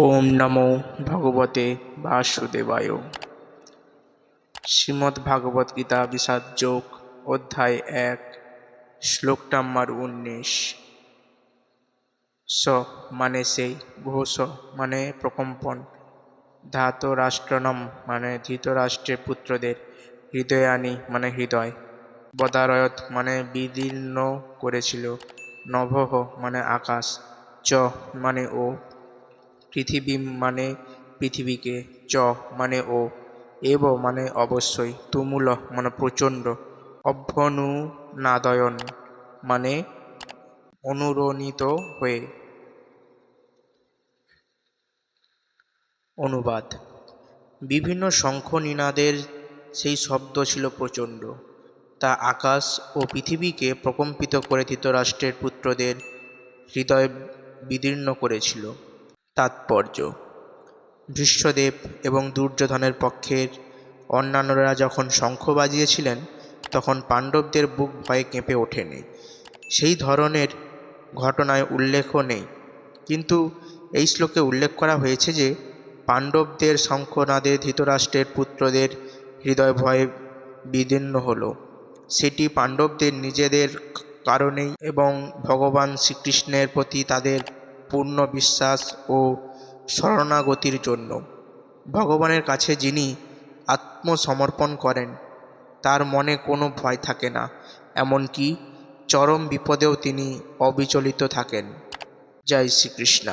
ওম নমো ভগবতে বাসুদেবায়। শ্রীমদ্ ভাগবত গীতা বিষাদ যোগ, অধ্যায় এক, শ্লোক নাম্বার উনিশ। স মানে সেই ঘোষ মানে প্রকম্পন। ধাতরাষ্ট্রনম মানে ধৃতরাষ্ট্রের পুত্রদের। হৃদয়ানি মানে হৃদয়। বদারয়ত মানে বিদীর্ণ করেছিল। নভঃ মানে আকাশ। চ মানে ও। পৃথিবী মানে পৃথিবীকে, চ মানে ও, এব মানে অবশ্যই, তুমুল মানে প্রচণ্ড, অভ্যনুনাদয়ন মানে অনুরণিত হয়ে। অনুবাদ। বিভিন্ন শঙ্খ নিনাদের সেই শব্দ ছিল প্রচণ্ড। তা আকাশ ও পৃথিবীকে প্রকম্পিত করে ধৃতরাষ্ট্রের পুত্রদের হৃদয় বিদীর্ণ করেছিল। তাৎপর্য। ভীষ্মদেব এবং দুর্যোধনের পক্ষের অন্যান্যরা যখন শঙ্খ বাজিয়েছিলেন, তখন পাণ্ডবদের বুক ভয়ে কেঁপে ওঠেনি। সেই ধরনের ঘটনায় উল্লেখও নেই। কিন্তু এই শ্লোকে উল্লেখ করা হয়েছে যে, পাণ্ডবদের শঙ্খনাদে ধৃতরাষ্ট্রের পুত্রদের হৃদয় ভয়ে বিদীর্ণ হল। সেটি পাণ্ডবদের নিজেদের কারণেই এবং ভগবান শ্রীকৃষ্ণের প্রতি তাদের পূর্ণ বিশ্বাস ও শরণাগতির জন্য। ভগবানের কাছে যিনি আত্মসমর্পণ করেন, তার মনে কোনো ভয় থাকে না, এমনকি চরম বিপদেও তিনি অবিচলিত থাকেন। জয় শ্রীকৃষ্ণ।